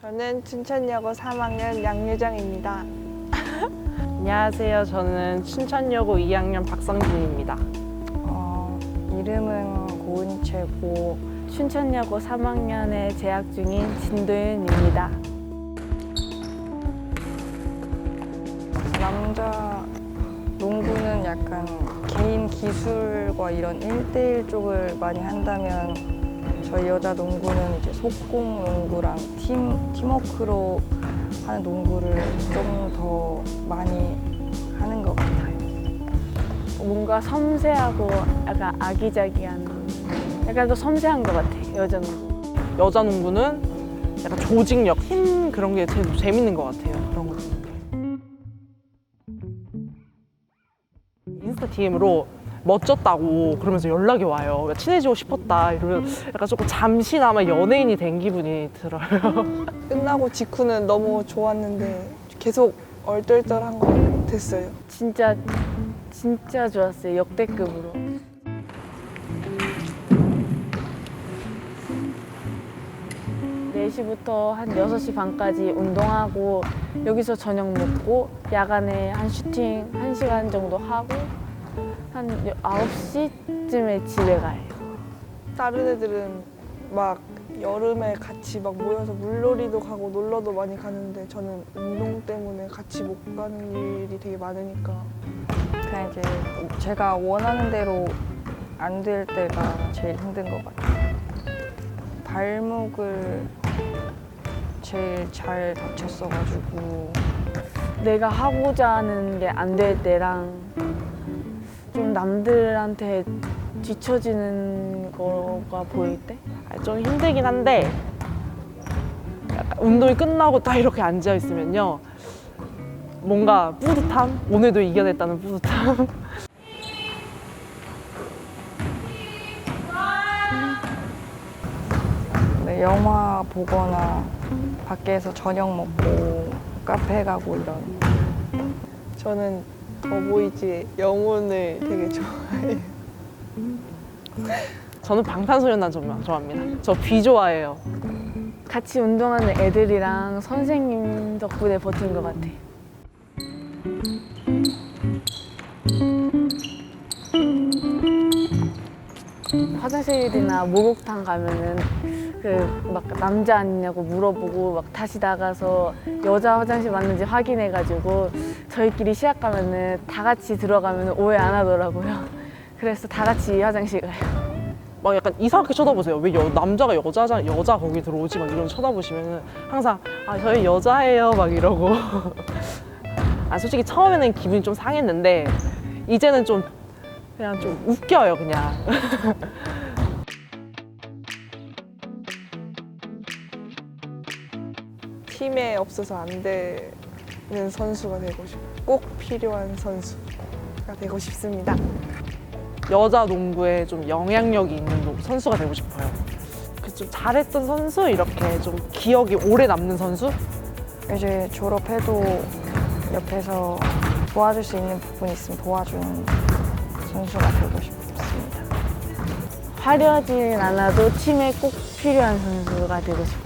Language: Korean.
저는 춘천여고 3학년 양유정입니다. 안녕하세요. 저는 춘천여고 2학년 박성진입니다. 어, 이름은 고은채고 춘천여고 3학년에 재학 중인 진도윤입니다. 남자 농구는 약간 개인 기술과 이런 1대1 쪽을 많이 한다면 저희 여자 농구는 이제 속공 농구랑 팀, 팀워크로 하는 농구를 좀 더 많이 하는 것 같아요. 뭔가 섬세하고 약간 아기자기한 약간 더 섬세한 것 같아 여자 농구. 여자 농구는 약간 조직력, 힘 그런 게 제일 재밌는 것 같아요. 그런 거. 인스타 DM으로 멋졌다고 그러면서 연락이 와요. 그러니까 친해지고 싶었다. 이러면 약간 조금 잠시나마 연예인이 된 기분이 들어요. 끝나고 직후는 너무 좋았는데 계속 얼떨떨한 것 같았어요. 진짜 진짜 좋았어요 역대급으로. 4시부터 한 6시 반까지 운동하고 여기서 저녁 먹고 야간에 한 슈팅 1시간 정도 하고 한 9시쯤에 집에 가요. 다른 애들은 막 여름에 같이 막 모여서 물놀이도 가고 놀러도 많이 가는데 저는 운동 때문에 같이 못 가는 일이 되게 많으니까 그냥 이제 제가 원하는 대로 안 될 때가 제일 힘든 것 같아요. 발목을 제일 잘 다쳤어가지고 내가 하고자 하는 게 안 될 때랑 좀 남들한테 뒤처지는 거가 보일 때? 아, 좀 힘들긴 한데 운동이 끝나고 딱 이렇게 앉아 있으면요. 뭔가 뿌듯함? 오늘도 이겨냈다는 뿌듯함. 네, 영화 보거나 밖에서 저녁 먹고 카페 가고 이런. 저는 더보이즈의 영혼을 되게 좋아해요. 저는 방탄소년단 좀 좋아합니다 저 비 좋아해요 같이 운동하는 애들이랑 선생님 덕분에 버틴 것 같아. 화장실이나 목욕탕 가면은 그 막 남자 아니냐고 물어보고 막 다시 나가서 여자 화장실 맞는지 확인해가지고 저희끼리 시합 가면은 다 같이 들어가면 오해 안 하더라고요. 그래서 다 같이 화장실 가요. 막 약간 이상하게 쳐다보세요. 왜 여- 남자가 여자자 여자 거기 들어오지 막 이런 쳐다보시면은 항상 아 저희 여자예요 막 이러고 아 솔직히 처음에는 기분이 좀 상했는데 이제는 좀 그냥 좀 웃겨요 그냥 팀에 없어서 안 되는 선수가 되고 싶어요. 꼭 필요한 선수가 되고 싶습니다. 여자 농구에 좀 영향력이 있는 농- 선수가 되고 싶어요. 그 좀 잘했던 선수 이렇게 좀 기억이 오래 남는 선수 이제 졸업해도 옆에서 도와줄 수 있는 부분이 있으면 도와주는 선수가 되고 싶습니다. 화려하진 않아도 팀에 꼭 필요한 선수가 되고 싶어요.